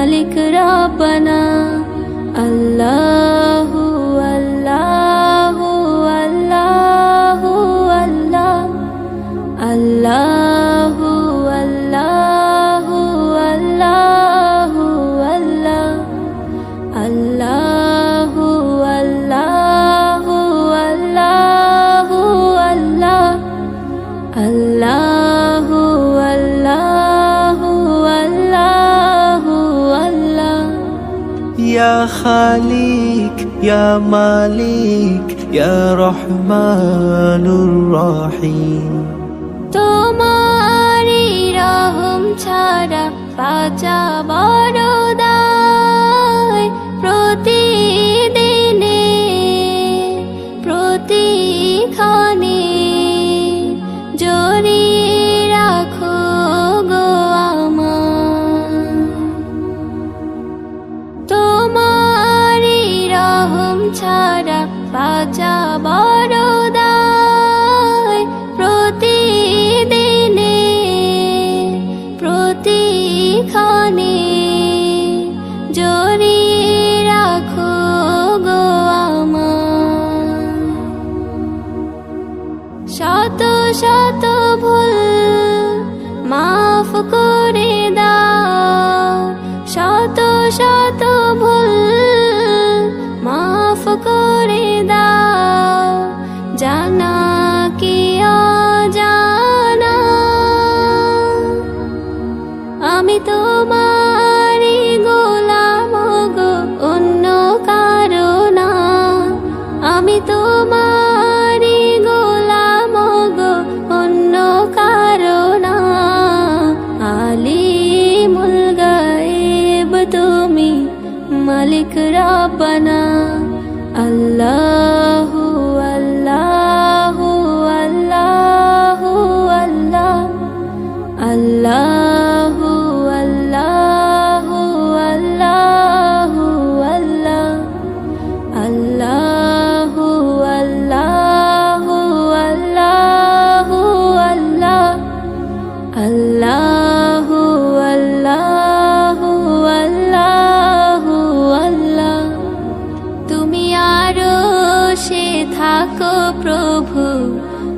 মালিক রব্বানা আল্লাহু يا خالق يا مالك يا رحمن الرحيم তোমারি রহম ছাড়া বাঁচা জড়িয়ে রাখো শত মাফ করে মাফ করে জানা কি অজানা? আমি তোমারি তুমি মালিক রব্বানা আল্লাহু আল্লাহু আল্লাহু আল্লাহ। আল্লাহু আল্লাহু আল্লাহু আল্লাহ। আল্লাহু আল্লাহু আল্লাহু আল্লাহ। আল্লাহু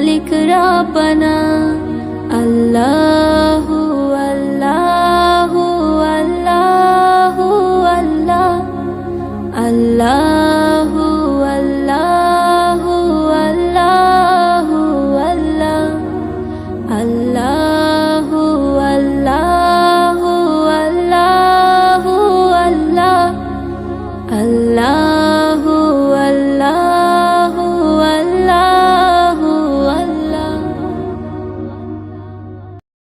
মালিক রাবনা আল্লাহ আল্লাহ আল্লাহ আল্লাহ। আল্লাহ আল্লাহ আল্লাহ আল্লাহ। আল্লাহ আল্লাহ আল্লাহ আল্লাহ। আল্লাহ